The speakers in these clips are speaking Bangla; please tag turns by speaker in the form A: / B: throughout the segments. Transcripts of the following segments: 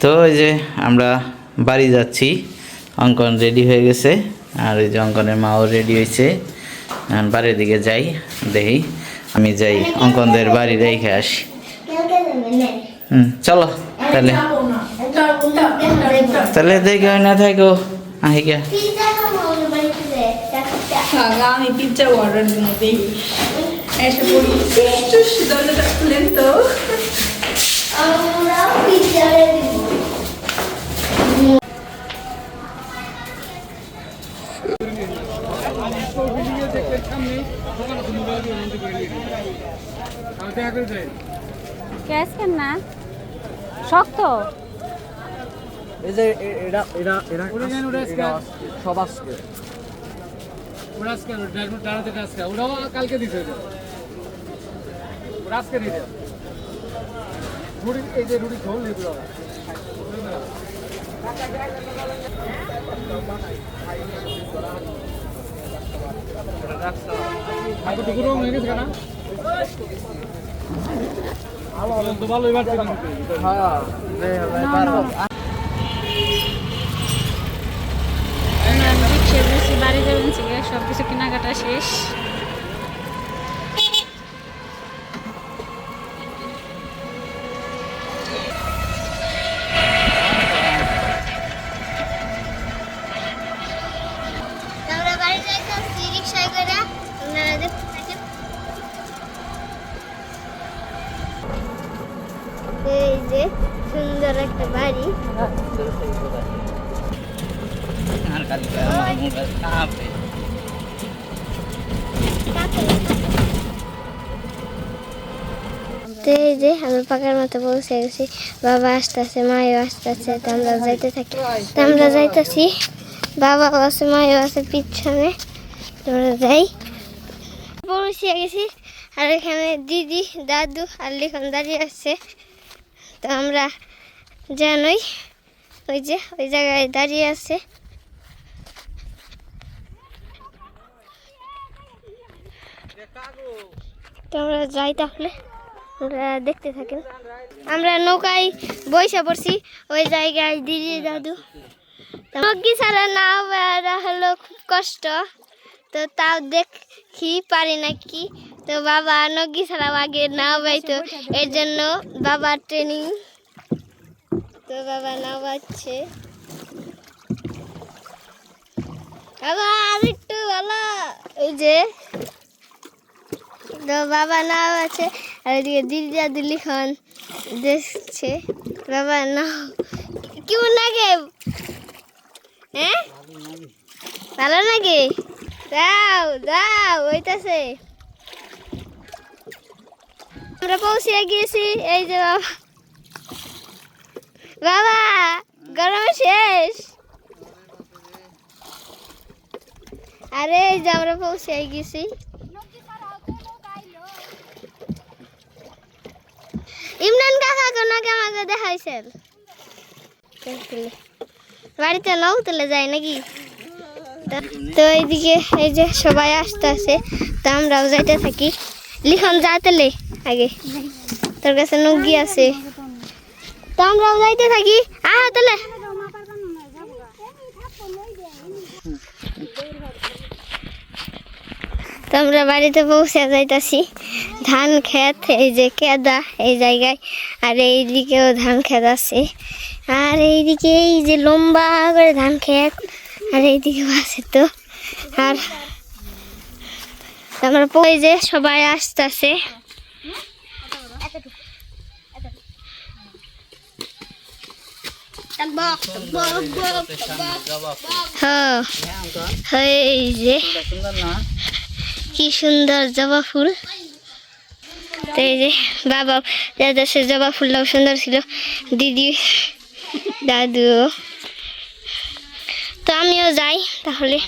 A: তো ওই যে আমরা বাড়ি যাচ্ছি অঙ্কন রেডি হয়ে গেছে আর ওই যে অঙ্কনের মাও রেডি হয়েছে। বাড়ির দিকে যাই দেখি আমি যাই অঙ্কনদের বাড়ি রেখে আসি। হুম চলো তাহলে। তাহলে দেখে না থাকো আহি গিয়া
B: আমি পিৎজা অর্ডার দিব দেখি। এসে পড়ি দরজাটা খুলেন তো।
C: ক্যাশ কেন না? শক্ত।
D: এই যে সব
E: ওরা আজকে আজকে? ওরাও কালকে দিতে ওরা আজকে দিতে। রুটি এই যে রুটি ঝোল নেবে ওরা হাতে টুকরো হয়ে গেছে কেনা তো ভালো এবার চেনা দিতে
D: হ্যাঁ এই হবে পারো
C: আমরা রিক্সে বেশি বাড়ি যাবেন সব কিছু কেনাকাটা শেষ।
F: এই যে, আমি পাকার মতো পৌঁছে গেছি। বাবা আসতেছে মায়ও আসতেছে আমরা যাইতে থাকি। আমরা যাইতেছি। বাবা আছে মায়ও আছে পিছনে। আমরা যাই। পৌঁছে গেছি। আর এখানে দিদি, দাদু আর লিখন দাঁড়িয়ে আছে। তো আমরা জানোই, ওই যে, ওই জায়গায় দাঁড়িয়ে আছে। তো আমরা যাই তাহলে। আমরা দেখতে থাকেন। আমরা নৌকায় বৈশা পড়ছি। ওই জায়গায় দিদি দাদু। নগ্গি ছাড়া না বেড়া হলো খুব কষ্ট। তো তাও দেখি পারি নাকি। তো বাবা নগ্গি ছাড়া আগে না বাইতো এর জন্য বাবার ট্রেনিং তো বাবা না বাচ্ছে বাবা আর একটু ভালো। এই যে তো বাবা নাও আছে। আর এদিকে দিদি দাদু লিখন দেখছে। বাবা নাও। কেমন লাগে? হ্যাঁ? ভালো লাগে দাও দাও ওইটাছে আমরা পৌঁছে গিয়েছি। এই যে বাবা। বাবা, গরম শেষ। আরে এই যে আমরা পৌঁছে গেছি ইমরান কাকা কোনাকে আমাকে দেখাইছেন? বাড়িতে নাও তুলে যায় নাকি? তো- এইদিকে এই যে সবাই আসতে আসে তো আমরাও যাইতে থাকি। লিখন, যা তেলে আগে। তোর কাছে নগি আছে? তো আমরাও যাইতে থাকি। আহ তাহলে তো আমরা বাড়িতে পৌঁছে যাইতাছি। ধান ক্ষেত, এই যে কেদা এই জায়গায়, আর এইদিকেও ধান ক্ষেত আছে। আর এইদিকে এই যে লম্বা করে ধান ক্ষেত, আর এইদিকেও আছে তো। আর আমরা পরে যে সবাই আসতেছে। হ্যাঁ এই যে। কি সুন্দর জবা ফুল। এই যে বাবা দাদা সে জবা ফুলটাও সুন্দর ছিল। দিদি, দাদু। তো আমিও যাই তাহলে।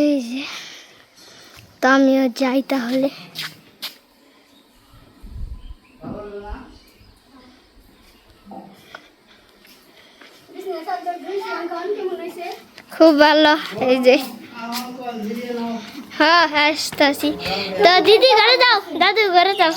F: এই যে, তো আমিও যাই তাহলে। খুব ভালো, এই যে। হ্যাঁ হ্যাঁ আসতেছি তো দিদি, ঘরে যাও। দাদু, ঘরে যাও।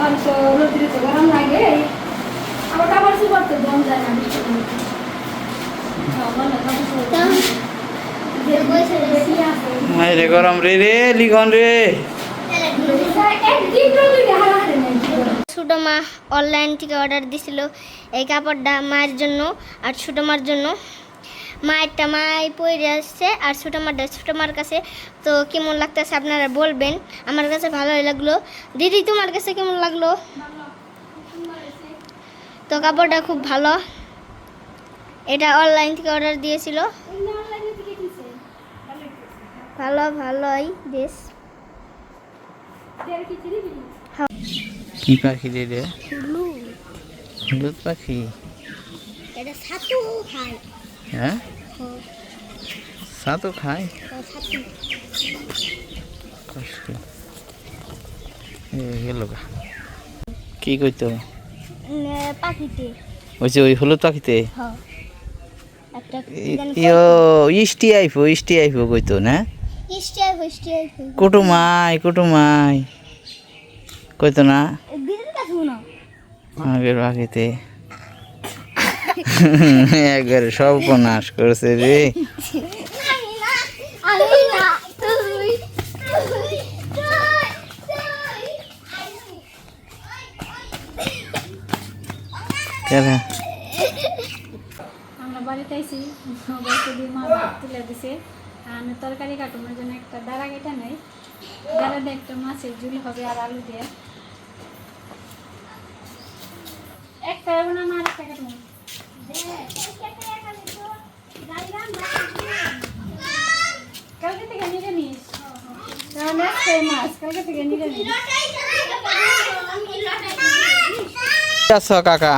B: আর তো রোদ্রে তো গরম লাগে আবার কাপড় চোপড় তো দম যায় না বৃষ্টি
A: এই রে গরম রে রে লিখন রে।
B: নেই?
F: ছোটো মা অনলাইন থেকে অর্ডার দিছিল এই কাপড়টা মায়ের জন্য আর ছোটো মার জন্য। মায়েরটা মাই পরে আসছে আর ছোটো মারটা ছোটো মার কাছে। তো কেমন লাগতেছে আপনারা বলবেন, আমার কাছে ভালোই লাগল। দিদি, তোমার কাছে কেমন লাগল? তো কাপড়টা খুব ভালো। এটা অনলাইন থেকে অর্ডার দিয়েছিল
B: এমনি অনলাইনে থেকে কিনছে। ভালোই কিনছে।
F: ভালো ভালোই
B: দিবি?
A: কি পাখি রে রে? হলুদ পাখি?
F: এটা ছাতু খায়।
A: হ্যাঁ? সাতো খায়?
F: ছাতু।
A: কষ্ট। গেল গা। কি কইতো?
F: পাখিতে।
A: ওই যে ওই হলুদ পাখিতে?
F: হ্যাঁ।
A: ইষ্টি আইফো ইষ্টি আইফো কইতো না? কুটুমাই কুটুমাই। কইতো না? আগের পাখিতে একবারে সব নাশ করেছে রে?
C: আমরা বাড়িতে দিয়ে মা ভাত তুলে দিছে। আমি তরকারি কাটুনোর জন্য একটা দাঁড়া কেটে নেই। দাঁড়া দিয়ে একটা মাছের ঝুল হবে আর আলু দিয়ে। একটা না কালকে থেকে নিয়ে নিস। মাছ কালকে থেকে নিয়ে নিস।
A: আছো কাকা?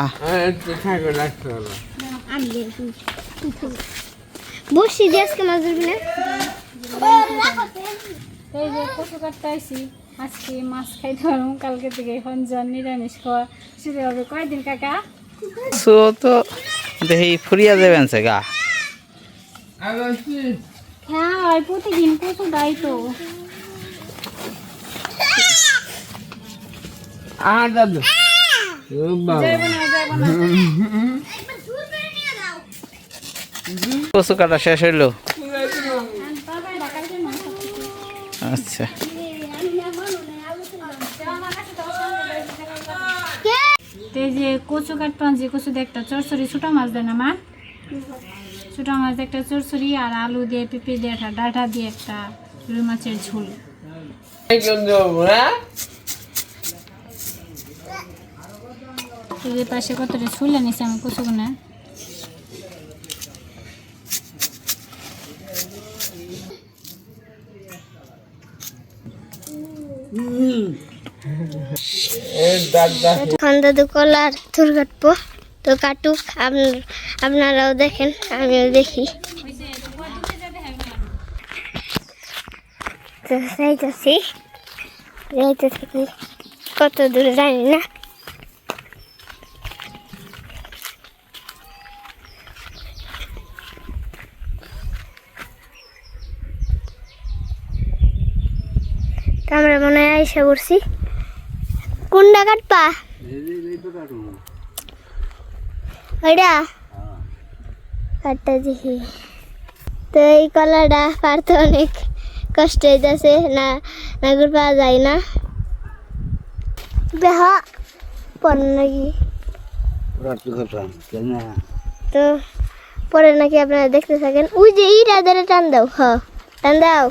F: বসি দিয়ে আজকে মাছ ধরবি না?
C: এই যে কচু কাটতে আইছি আজকে মাছ খাইতে পারব কালকে থেকে এখন জন নিরামিষ খাওয়া। শুরু হবে কয়দিন কাকা?
A: সো তো দেখি ফুরিয়া যাবেন সে গা।
C: হ্যাঁ ওই প্রতিদিন কচু দাই তো। যাইবো না যাইবো না।
A: কচু কাটা শেষ হইল? আচ্ছা।
C: এই যে কচু কাটতো যে কচু দিয়ে একটা চরচড়ি ছোটো মাছ দেয় না মা? ছোটো মাছ একটা চরচড়ি আর আলু দিয়ে পেঁপে দিয়ে একটা ডাঁটা দিয়ে একটা রুই মাছের ঝোল। এই যে পাশে কতটা ছুলে নিছে আমি কচুগুনা
F: এখন দাদু কলার থুর কাটবো। তো কাটুক, আপনার আপনারাও দেখেন, আমিও দেখি। তো যাইতেছি। কত দূর জানি না। আমরা মনে হয় আইসা পড়ছি। কোনটা কাটপা ওইটা কাটটা দেখি। তো এই কলাটা পারতে অনেক কষ্ট হইতেছে, না নাগুর পাওয়া যায় না। দেহ পরে নাকি? তো পরে নাকি আপনারা দেখতে থাকেন। ওই যে ইটা ধরে টান দাও, হ, টান দাও।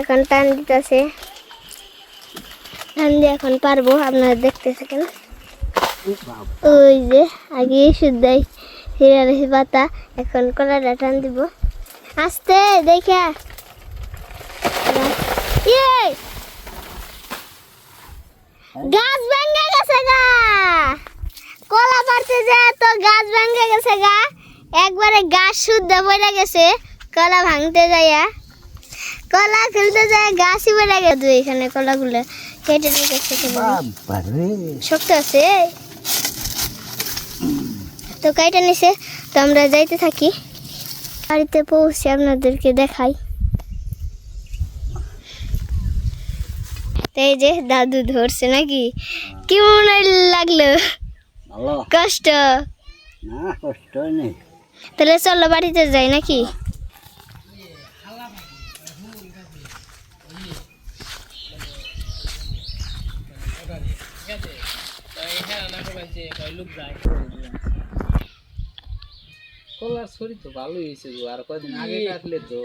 F: এখন টান দিতেছে। দিয়ে এখন পারব, আপনারা দেখতে থাকেন ওই যে, আগে শুদ্ধাই হিরারেছি পাতা, এখন কলাটা টান দিব। আস্তে, দেখা। ইয়ে! গাছ ভেঙে গেছে গা! কলা পারতে যে তো গাছ ভেঙে গেছে গা। একবারে গাছ শুদ্ধ পড়ে গেছে, কলা ভাঙতে যাইয়া। কলা খুলতে যায়, গাছই পড়ে গেছে। এখানে কলাগুলো কেটে শক্ত আছে তো কাইটা নিছে তো আমরা যাইতে থাকি। বাড়িতে পৌঁছে আপনাদেরকে দেখাই। এই যে দাদু ধরছে নাকি? কেমন লাগল? কষ্ট? তাহলে চলো বাড়িতে যাই নাকি?
A: কলার শরীর তো ভালোই হয়েছে আর কদিন আগে কাটলে তো।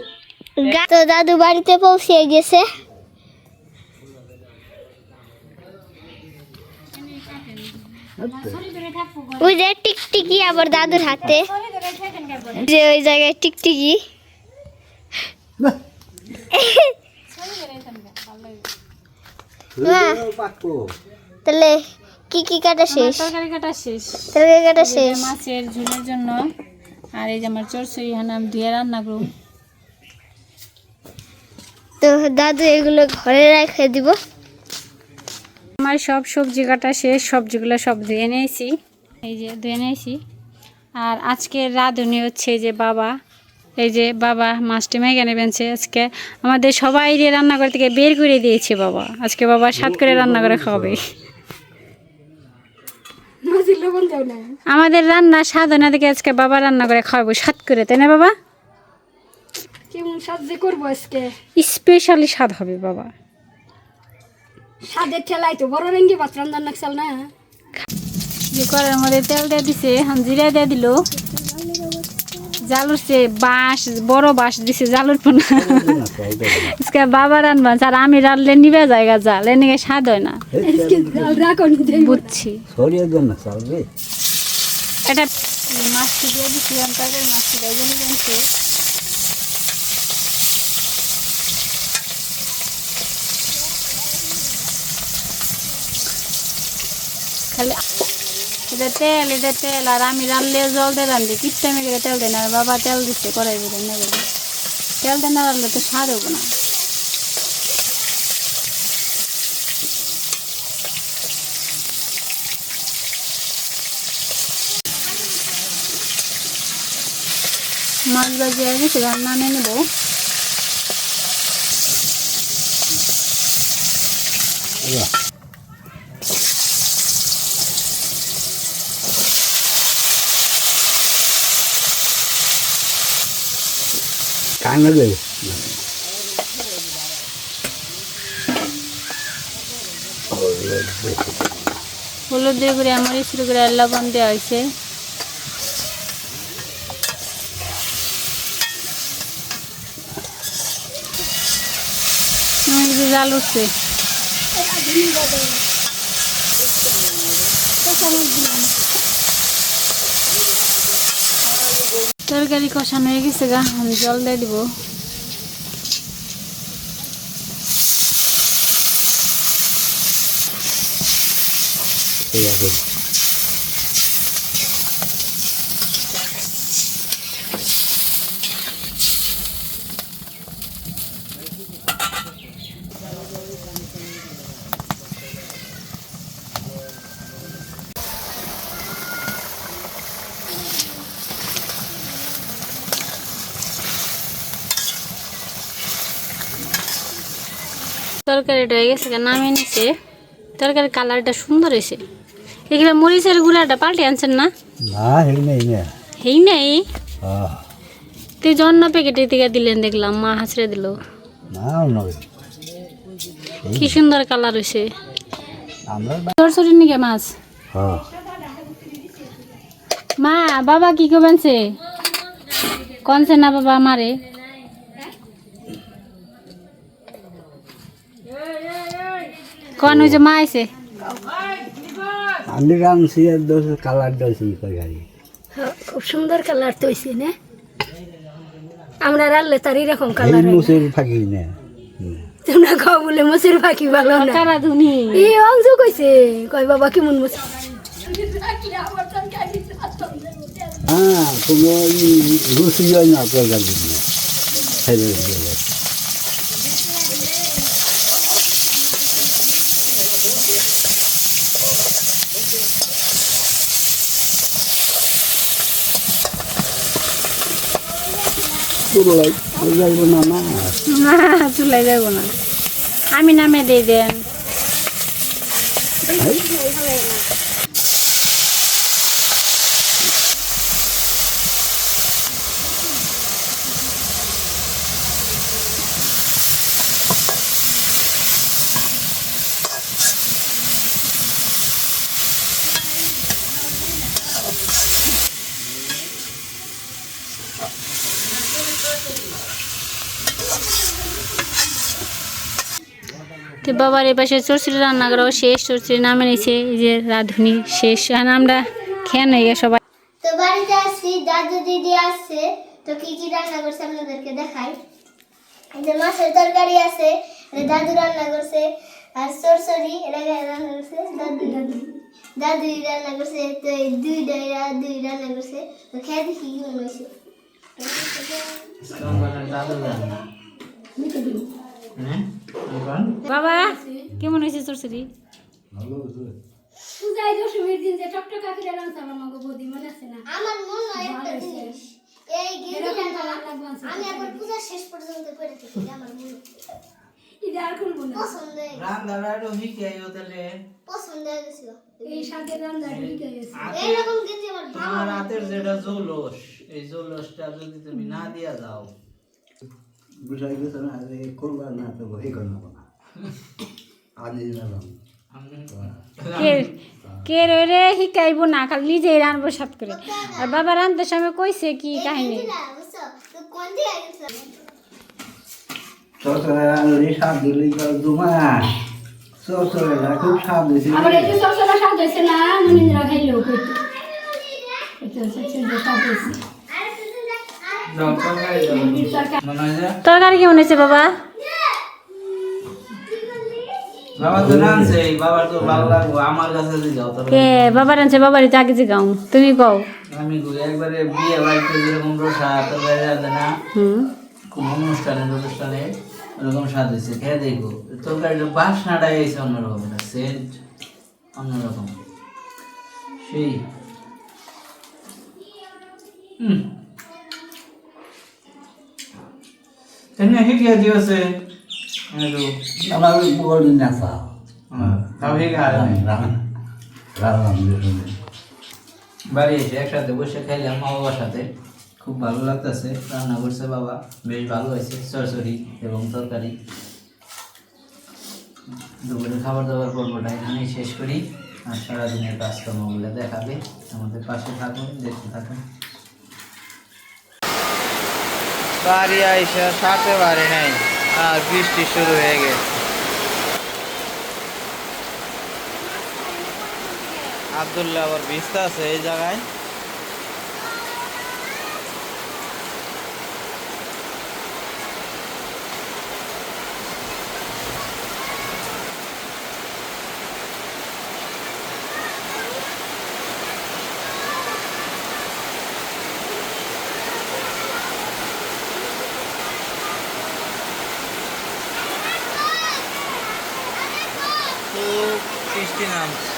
F: তো দাদু বাড়িতে পৌঁছে গেছে। ওই যে টিকটিকি আবার দাদুর হাতে। যে ওই জায়গায় টিকটিকি। মা, তাহলে কি কি কাটা শেষ?
C: তরকারি কাটা শেষ।
F: তরকারি কাটা শেষ।
C: মাছের ঝোলের জন্য। আর এই যে আমার চরচড়ি হানাম দিয়ে রান্না করব।
F: তো দাদু এগুলো ঘরে রেখে দিব।
C: আমার সব সবজি কাটা শেষ সবজিগুলো সব ধুয়ে নিয়েছি। এই যে ধুয়ে নিয়েছি। আর আজকের রাঁধুনি হচ্ছে যে বাবা। এই যে বাবা মাছটি মেঘানে বেনছে আজকে আমাদের সবাই রান্নাঘর থেকে বের করে দিয়েছে বাবা। আজকে বাবা সাত করে রান্না করে খাওয়াবে। আমাদের রান্না সাধনা থেকে আজকে বাবা রান্না করে খাওয়াবো সাত করে তাই না বাবা?
B: কেমন সাহায্য করব আজকে?
C: স্পেশালি স্বাদ হবে বাবা।
B: স্বাদের ঠেলাই তো বড় রেঙ্গি ভাত রান্না চাল না।
C: যে করার মধ্যে তেল দিয়ে দিছে জিরা দিয়ে দিল। জাল উঠছে বাঁশ বড় বাঁশ দিছে জাল উঠবো না আজকে বাবা রান্না আর আমি রানলে নিবে জায়গা জাল এদিকে স্বাদ হয় না। বুঝছি। এটা মাছটি দিয়ে দিচ্ছি তরকারি মাছটি দিয়ে জন্য জানছে খালি এটা তেল এটা তেল, আর আমি রানলে জল দিয়ে রান্ধি। কিচ্ছু আমি করে তেল আর বাবা তেল দিচ্ছে করাই বলে না বলে তেল দিয়ে না রানলে তো স্বাদ হব না। মাছ বাজিয়ে গেছে, রান্না নিয়ে নেব।
G: কানে দে
C: হলুদ দিয়ে করে আমার শুরু করে লবণ দেওয়া হয়েছে। জাল উঠছে। তরকারি কষানো হয়ে গেছে গা আমি জল দিয়ে দিব।
G: এই আছে
C: তরকারিটা হয়ে গেছে নামিয়ে নিছে। তরকারির কালারটা সুন্দর হয়েছে। এখানে মরিচের গুঁড়াটা পাল্টে আনছেন না?
G: না এই নেই
C: হেই নাই? তুই জন্য প্যাকেটে থেকে দিলেন দেখলাম মা হাসড়ে দিল। কি সুন্দর কালার হয়েছে। সরসরি নিকে মাছ?
G: হ্যাঁ।
C: মা বাবা কি করবেনছে কনছে না বাবা আমারে? কন হয়েছে মা আইছে?
G: আমি রামছি আর দোষ কালার দোষই করে গাড়ি।
B: খুব সুন্দর কালার তো হয়েছে না? আমরা রাখলে তার এরকম কালার
G: মুসের ফাঁকি না।
B: তোমরা খাও বলে মসের পাখি ভালো না।
C: কারা ধুনি?
B: এই অংশ কইছে কয় বাবা কেমন মসে
G: হ্যাঁ কোনো রুচি হয় না তোর গাড়ি না ছেলে। চুলাই যাইব না না।
C: না চুলাই যাব না। আমি নামে দিয়ে দেন। বাবার এ পাশে চরচুরি রান্না করাও শেষ চরচুরি নামে নিয়েছে এই যে রাঁধুনি শেষ আর আমরা খেয়ে নেই সবাই।
F: তো বাড়িতে আসছি দাদু দিদি আসছে। তো কি কি রান্না করছে আপনাদেরকে দেখাই। যে মাছের তরকারি আছে দাদু রান্না করছে আর সরসরি এটা রান্না করছে দাদু দাদু। দাদু। রান্না করছে তো এই দুই ডাইরা দুই রান্না করছে। তো খেয়ে দেখি কি মনে হয়েছে।
A: দাদু রান্না হ্যাঁ?
C: বাবা কেমন হয়েছে চরচুরি
G: ভালো হয়েছে।
B: পূজায় দশমীর দিন যে টকটকা করে রান্না আমার মগো বৌদি মনে আছে না?
F: আমার মনে হয় একটা জিনিস এই গেঞ্জিটা। আমি একবার পূজা শেষ পর্যন্ত পরে থাকি আমার মনে।
B: আর খুলবো না।
F: পছন্দ গেছে।
A: রান্নাটা একটু
F: পছন্দ গেছিল।
B: এই
F: গেঞ্জি আমার ভালো
A: তোমার যেটা জৌলস এই জৌলসটা যদি তুমি না দিয়া যাও
G: বুঝাই গেছে না না তো এই করব না আজ নিলাম
C: কে কে রে শিকাইব না খালি নিজেই রানবো সাত করে। আর বাবা রান্ধতে সময় কইছে কি কাহিনী?
G: খুব
A: তরকারি
C: কেমন হয়েছে বাবা?
A: বাবা বাবার
C: রানছে বাবারই তো আগে গাও তুমি কও।
A: আমি একবারে বিয়ে বাড়িতে যেরকম রসা তরকারি রাঁধে না
C: হুম।
A: কোনো অনুষ্ঠানে অনুষ্ঠানে ওরকম স্বাদ হয়েছে খেয়ে দেখব। তরকারিটা বাসনাটা এসে অন্যরকম এটা সেন্ট অন্যরকম। সেই। হুম। দিয়েছে একটু
G: আমার বলি না চা
A: তাও হিগে আর
G: রাখলাম
A: বাড়ি এসে একসাথে বসে খাইলাম মা বাবার সাথে। খুব ভালো লাগতেছে রান্না করছে বাবা বেশ ভালো হয়েছে সরসরি এবং তরকারি। দুপুরে খাবার দাবার পর্বটা এখানেই শেষ করি। আর সারাদিনের কাজকর্মগুলো দেখাবে। আমাদের পাশে থাকুন দেখতে থাকুন। বাড়ি আইসা সাথে বাড়ি নাই, আর বৃষ্টি শুরু হয়ে গেছে। আবদুল্লাহ আবার ভিস্তা আছে এই জায়গায় খুব বৃষ্টি নামছে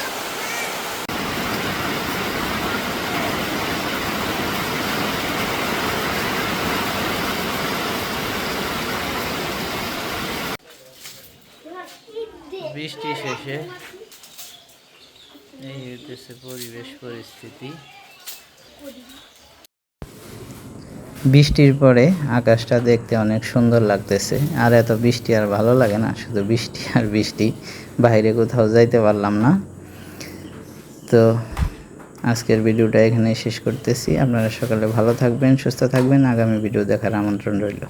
A: বৃষ্টি শেষে এই হইতেছে পরিবেশ পরিস্থিতি। বৃষ্টির পরে আকাশটা দেখতে অনেক সুন্দর লাগতেছে। আর এত বৃষ্টি আর ভালো লাগে না, শুধু বৃষ্টি আর বৃষ্টি। বাইরে কোথাও যাইতে পারলাম না। তো আজকের ভিডিওটা এখানে শেষ করতেছি। আপনারা সকালে ভালো থাকবেন, সুস্থ থাকবেন। আগামী ভিডিও দেখার আমন্ত্রণ রইল।